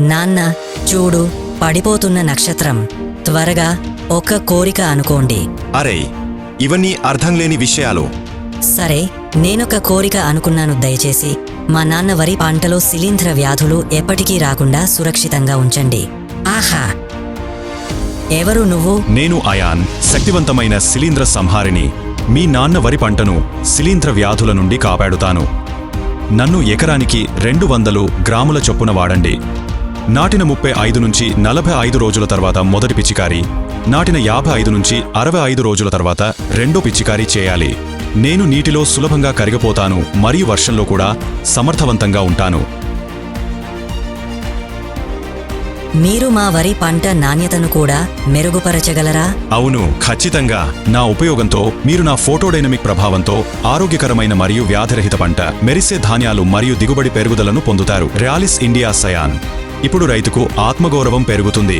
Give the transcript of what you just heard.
నాన్న చూడు పడిపోతున్న నక్షత్రం. త్వరగా ఒక కోరిక అనుకోండి. అరే ఇవన్నీ అర్థం లేని విషయాలు. సరే నేనొక కోరిక అనుకున్నాను దయచేసి. మా నాన్న వరి పంటలో శిలీంధ్ర వ్యాధులు ఎప్పటికీ రాకుండా సురక్షితంగా ఉంచండి. ఆహా! ఎవరు నువ్వు? నేను అయాన్ శక్తివంతమైన శిలీంద్ర సంహారిని మీ నాన్న వరి పంటను శిలీంద్ర వ్యాధుల నుండి కాపాడుతాను. నన్ను ఎకరానికి రెండు వందలు గ్రాముల చొప్పున వాడండి. నాటిన ముప్పై ఐదు నుంచి నలభై ఐదు రోజుల తర్వాత మొదటి పిచికారి నాటిన యాభై ఐదు నుంచి అరవై ఐదు రోజుల తర్వాత రెండో పిచికారీ చేయాలి. నేను నీటిలో సులభంగా కరిగిపోతాను మరియు వర్షంలో కూడా సమర్థవంతంగా ఉంటాను. మీరు మా వరి పంట నాణ్యతను కూడా మెరుగుపరచగలరా? అవును ఖచ్చితంగా. నా ఉపయోగంతో మీరు నా ఫోటోడైనమిక్ ప్రభావంతో ఆరోగ్యకరమైన మరియు వ్యాధిరహిత పంట మెరిసే ధాన్యాలు మరియు దిగుబడి పెరుగుదలను పొందుతారు. ర్యాలిస్ ఇండియా సయాన్. ఇప్పుడు రైతుకు ఆత్మగౌరవం పెరుగుతుంది.